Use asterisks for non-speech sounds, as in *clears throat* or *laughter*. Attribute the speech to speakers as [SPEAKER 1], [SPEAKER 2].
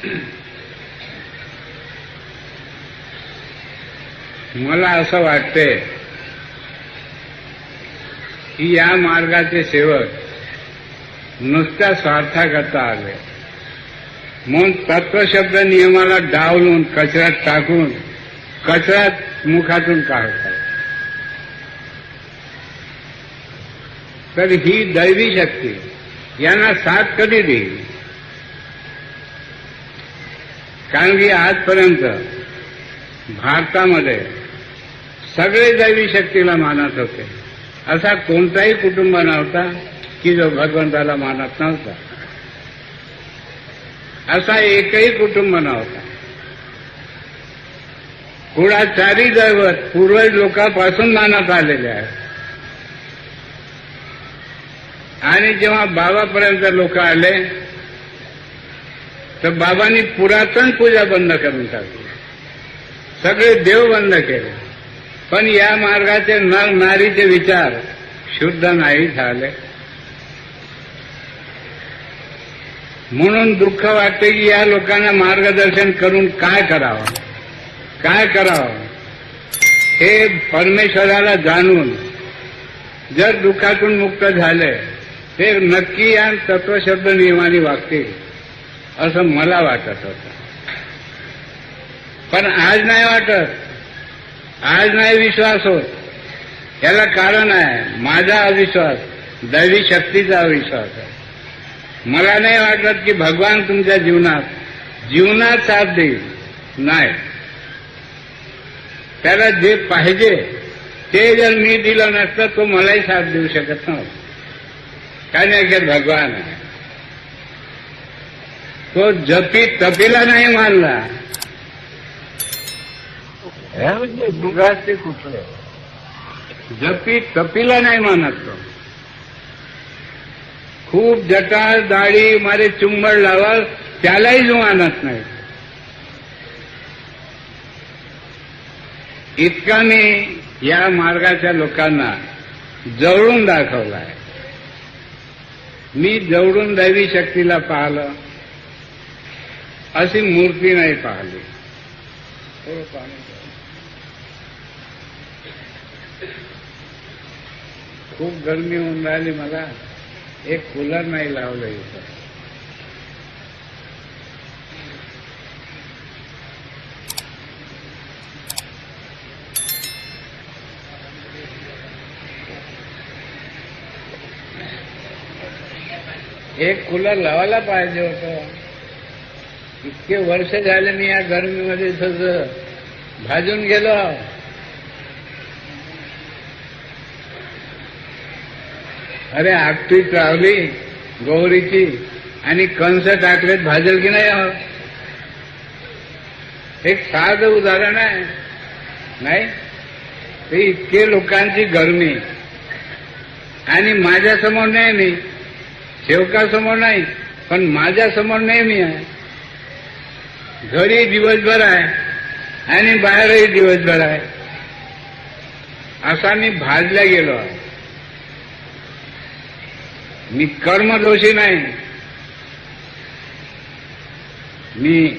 [SPEAKER 1] *clears throat* मला असं वाटते की या मार्गाचे सेवक नुसत्या स्वार्थाकरता आले. म्हणून तत्वशब्द नियमाला डावलून कचऱ्यात टाकून कचऱ्यात मुखातून काढतात तर ही दैवी शक्ती यांना साथ कधी देईल? कारण की आजपर्यंत भारतामध्ये सगळे दैवी शक्तीला मानत होते. असा कोणताही कुटुंब नव्हता की जो भगवंताला मानत नव्हता. असा एकही कुटुंब नव्हता. कुळाचारी दैवत पूर्वज लोकांपासून मानत आलेले आहे आणि जेव्हा बाबापर्यंत लोक आले तर बाबांनी पुरातन पूजा बंद करून टाकली. सगळे देव बंद केले. पण या मार्गाचे नर नारीचे विचार शुद्ध नाही झाले. म्हणून दुःख वाटते की या लोकांना मार्गदर्शन करून काय करावं? काय करावं? हे परमेश्वराला जाणून जर दुःखातून मुक्त झाले ते नक्की या तत्वशब्द नियमाने वागतील. असं मला वाटत होतं. पण आज नाही वाटत. आज नाही विश्वास होत. याला कारण आहे माझा अविश्वास दैवी शक्तीचा अविश्वास आहे. मला नाही वाटत की भगवान तुमच्या जीवनात जीवनात साथ देईल. नाही. त्याला जे पाहिजे ते जर मी दिलं नसतं तो मलाही साथ देऊ शकत नव्हता. काय नाही भगवान आहे. तो जपी तपीला नाही मानला. म्हणजे कुठले जपी तपीला नाही मानत तो. खूप जटाळ दाढी मारे चुंबड लावल त्यालाही जो मानत नाही. इतका मी या मार्गाच्या लोकांना जवळून दाखवलाय. मी जवळून दैवी शक्तीला पाहिलं. अशी मूर्ती नाही पाहिली. थोडं पाणी द्या. खूप गरमी होऊन राहिली मला. एक कूलर नाही लावलं इथं. एक कूलर लावायला पाहिजे होतं. इतके वर्ष झाले मी या गरमीमध्ये सगळं भाजून गेलो. अरे आपटी चावली गौरीची आणि कंस टाकलेत भाजल की नाही आहोत एक साधं उदाहरण आहे नाही? ते इतके लोकांची गरमी. आणि माझ्यासमोर नेहमी सेवकासमोर नाही पण माझ्यासमोर नेहमी आहे. घरी दिवसभर आहे आणि बाहेरही दिवसभर आहे. असा मी भाजल्या गेलो आहे. मी कर्मदोषी नाही. मी